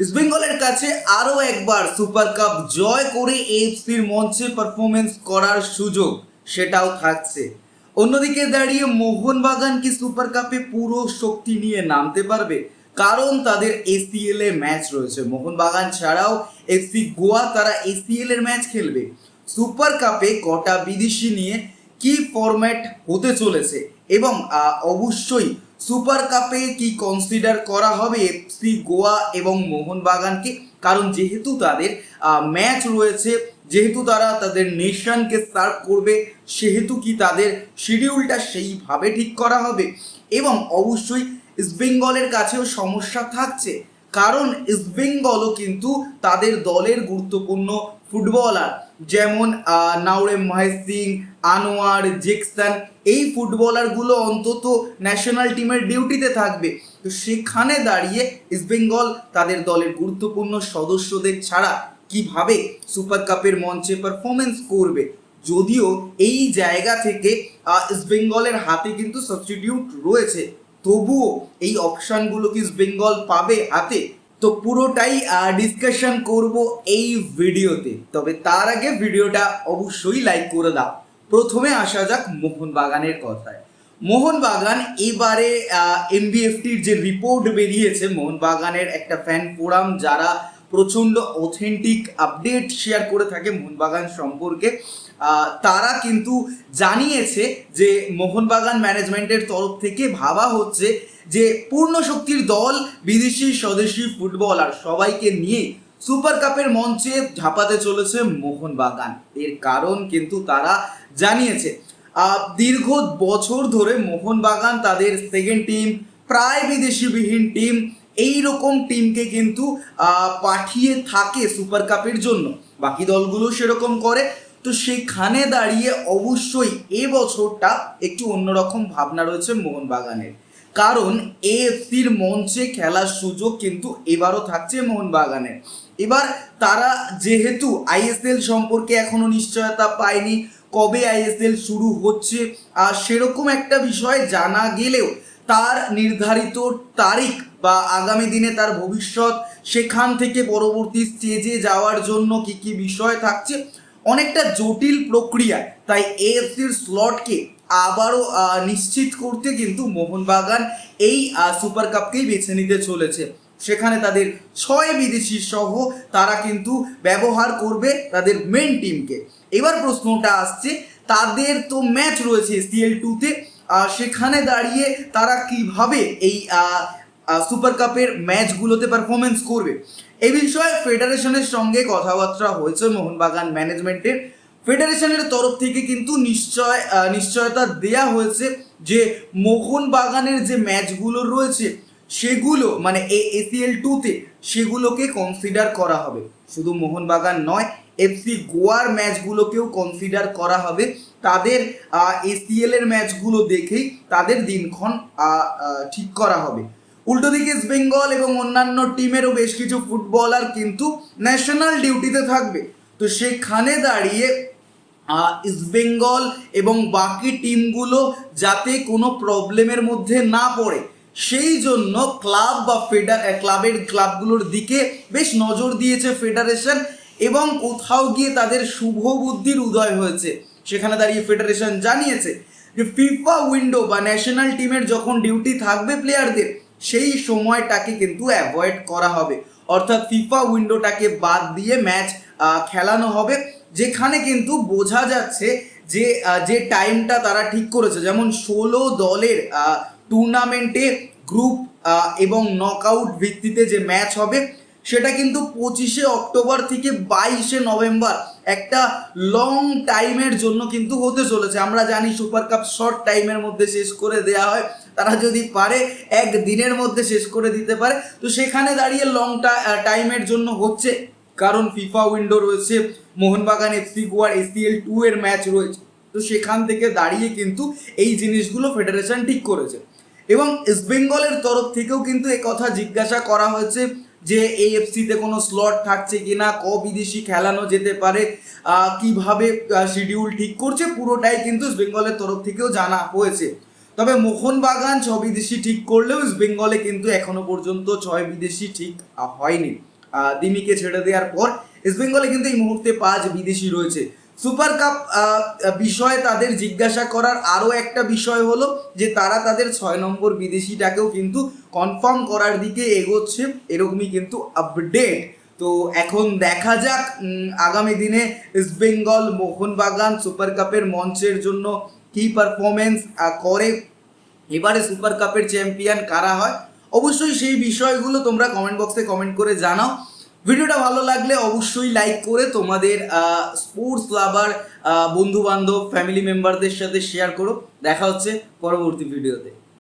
ইস্টবেঙ্গলের কাছে আরও একবার সুপার কাপ জয় করে এফসির মঞ্চে পারফরমেন্স করার সুযোগ সেটাও থাকছে। অন্যদিকে দাঁড়িয়ে মোহনবাগান কি সুপার কাপে পুরো শক্তি নিয়ে নামতে পারবে? কারণ তাদের এসিএল এ ম্যাচ রয়েছে। মোহনবাগান ছাড়াও এফসি গোয়া তারা এসিএল এর ম্যাচ খেলবে। সুপার কাপে কটা বিদেশি নিয়ে কি ফরম্যাট হতে চলেছে? এবং অবশ্যই সুপার কাপে কি কনসিডার করা হবে এফসি গোয়া এবং মোহনবাগানকে? কারণ যেহেতু তাদের ম্যাচ রয়েছে, যেহেতু তারা তাদের নেশনকে সার্ভ করবে, সেহেতু কি তাদের শিডিউলটা সেইভাবে ঠিক করা হবে? এবং অবশ্যই ইস্টবেঙ্গলের কাছেও সমস্যা থাকছে, কারণ ইস্টবেঙ্গলও কিন্তু তাদের দলের গুরুত্বপূর্ণ ফুটবলার যেমন নাওরেম মহেশ সিং, আনোয়ার, জেকসন, এই ফুটবলারগুলো অন্তত ন্যাশনাল টিমের ডিউটিতে থাকবে। তো সেখানে দাঁড়িয়ে ইস্টবেঙ্গল তাদের দলের গুরুত্বপূর্ণ সদস্যদের ছাড়া কীভাবে সুপার কাপের মঞ্চে পারফরমেন্স করবে? যদিও এই জায়গা থেকে ইস্টবেঙ্গলের হাতে কিন্তু সাবস্টিটিউট রয়েছে। তবুও এই অপশানগুলো কি ইস্টবেঙ্গল পাবে হাতে? তো পুরোটাই ডিসকাশন করব এই ভিডিওতে। তবে তার আগে ভিডিওটা অবশ্যই লাইক করে দাও। প্রথমে আসা যাক মোহনবাগানের কথায়। মোহনবাগান এবারে এমবিএফটির যে রিপোর্ট বেরিয়েছে মোহনবাগানের একটা ফ্যান ফোরাম যারা প্রচণ্ড অথেন্টিক আপডেট শেয়ার করে থাকে মোহনবাগান সম্পর্কে তারা কিন্তু জানিয়েছে যে মোহনবাগান ম্যানেজমেন্টের তরফ থেকে ভাবা হচ্ছে যে পূর্ণ শক্তির দল বিদেশি স্বদেশি ফুটবলার সবাইকে নিয়ে সুপার কাপের মঞ্চে ঝাঁপাতে চলেছে মোহনবাগান। এর কারণ কিন্তু তারা জানিয়েছে। দীর্ঘ বছর ধরে মোহনবাগান তাদের সেকেন্ড টিম প্রায় বিদেশিবিহীন টিম এই রকম টিমকে কিন্তু পাঠিয়ে থাকে সুপার কাপের জন্য। বাকি দলগুলো সেরকম করে। তো সেখানে দাঁড়িয়ে অবশ্যই এ বছরটা একটু অন্যরকম ভাবনা রয়েছে মোহনবাগানের। কারণ এএফসির মঞ্চে খেলার সুযোগ কিন্তু এবারও থাকছে মোহনবাগানের। এবার তারা যেহেতু আইএসএল সম্পর্কে এখনও নিশ্চয়তা পায়নি, কবে আইএসএল শুরু হচ্ছে আর সেরকম একটা বিষয় জানা গেলেও তার নির্ধারিত তারিখ বা আগামী দিনে তার ভবিষ্যৎ সেখান থেকে পরবর্তী স্টেজে যাওয়ার জন্য কি কি বিষয় থাকছে অনেকটা জটিল প্রক্রিয়া তাই এএফসির স্লটকে আবারও নিশ্চিত করতে কিন্তু মোহনবাগান এই সুপার কাপকেই বেছে নিতে চলেছে। সেখানে তাদের ছয় বিদেশি সহ তারা কিন্তু ব্যবহার করবে তাদের মেন টিমকে এবার প্রশ্নটা আসছে, তাদের তো ম্যাচ রয়েছে সিএল টুতে সেখানে দাঁড়িয়ে তারা কীভাবে এই সুপার কাপের ম্যাচগুলোতে পারফরমেন্স করবে? এই বিষয়ে ফেডারেশনের সঙ্গে কথাবার্তা হয়েছে মোহনবাগান ম্যানেজমেন্টের। ফেডারেশনের তরফ থেকে কিন্তু নিশ্চয় নিশ্চয়তা দেয়া হয়েছে যে মোহনবাগানের যে ম্যাচগুলো রয়েছে, সেগুলো মানে এ এসিএল টুতে সেগুলোকে কনসিডার করা হবে। শুধু মোহনবাগান নয়, এফসি গোয়ার ম্যাচগুলোকেও কনসিডার করা হবে। তাদের এসিএল এর ম্যাচগুলো দেখেই তাদের দিনক্ষণ ঠিক করা হবে। উল্টো দিকে ইস্ট বেঙ্গল এবং অন্যান্য টিমেরও বেশ কিছু ফুটবলার কিন্তু ন্যাশনাল ডিউটিতে থাকবে। তো সেখানে দাঁড়িয়ে ইস্টবেঙ্গল এবং বাকি টিমগুলো যাতে কোনো প্রবলেমের মধ্যে না পড়ে। সেই জন্য ক্লাব বা ফেডার ক্লাবের ক্লাবগুলোর দিকে বেশ নজর দিয়েছে ফেডারেশন এবং কোথাও গিয়ে তাদের শুভ বুদ্ধির উদয় হয়েছে। সেখানে দাঁড়িয়ে ফেডারেশন জানিয়েছে যে ফিফা উইন্ডো বা ন্যাশনাল টিমের যখন ডিউটি থাকবে প্লেয়ারদের সেই সময়টাকে কিন্তু অ্যাভয়েড করা হবে। অর্থাৎ ফিফা উইন্ডোটাকে বাদ দিয়ে ম্যাচ খেলানো হবে, যেখানে কিন্তু বোঝা যাচ্ছে যে যে টাইমটা তারা ঠিক করেছে। যেমন ষোলো দলের টুর্নামেন্টে গ্রুপ এবং নকআউট ভিত্তিতে যে ম্যাচ হবে সেটা কিন্তু পঁচিশে অক্টোবর থেকে বাইশে নভেম্বর একটা লং টাইমের জন্য কিন্তু হতে চলেছে। আমরা জানি সুপার কাপ শর্ট টাইমের মধ্যে শেষ করে দেয়া হয়। তারা যদি পারে, এক দিনের মধ্যে শেষ করে দিতে পারে। তো সেখানে দাঁড়িয়ে লং টাইমের জন্য হচ্ছে। কারণ ফিফা উইন্ডো রয়েছে, মোহনবাগান এফসি গোয়ার এসিএল টু এর ম্যাচ রয়েছে। তো সেখান থেকে দাঁড়িয়ে কিন্তু এই জিনিসগুলো ফেডারেশন ঠিক করেছে। এবং ইস্ট বেঙ্গলের তরফ থেকেও কিন্তু কথা জিজ্ঞাসা করা হয়েছে যে এই এফসিতে কোনো স্লট থাকছে কিনা, ক বিদেশি খেলানো যেতে পারে কীভাবে শিডিউল ঠিক করছে, পুরোটাই কিন্তু বেঙ্গলের তরফ থেকেও জানা হয়েছে। তবে মোহনবাগান ছ বিদেশি ঠিক করলেও বেঙ্গলে কিন্তু এখনও পর্যন্ত ছয় বিদেশি ঠিক হয়নি। দিমিকে ছেড়ে দেওয়ার পর ইস্ট বেঙ্গলে কিন্তু এই মুহূর্তে পাঁচ বিদেশি রয়েছে। সুপার কাপ বিষয়ে তাদের জিজ্ঞাসা করার আরও একটা বিষয় হলো যে তারা তাদের ছয় নম্বর বিদেশিটাকেও কিন্তু কনফার্ম করার দিকে এগোচ্ছে, এরকমই কিন্তু আপডেট তো এখন দেখা যাক আগামী দিনে ইস্ট বেঙ্গল মোহনবাগান সুপার কাপের মঞ্চের জন্য কী পারফরমেন্স করে। এবারে সুপার কাপের চ্যাম্পিয়ন কারা হয়? অবশ্যই সেই বিষয়গুলো তোমরা কমেন্ট বক্সে কমেন্ট করে জানাও। ভিডিওটা ভালো লাগলে অবশ্যই লাইক করে তোমাদের স্পোর্টস লাভার বন্ধু বান্ধব ফ্যামিলি মেম্বারদের সাথে শেয়ার করো। দেখা হচ্ছে পরবর্তী ভিডিওতে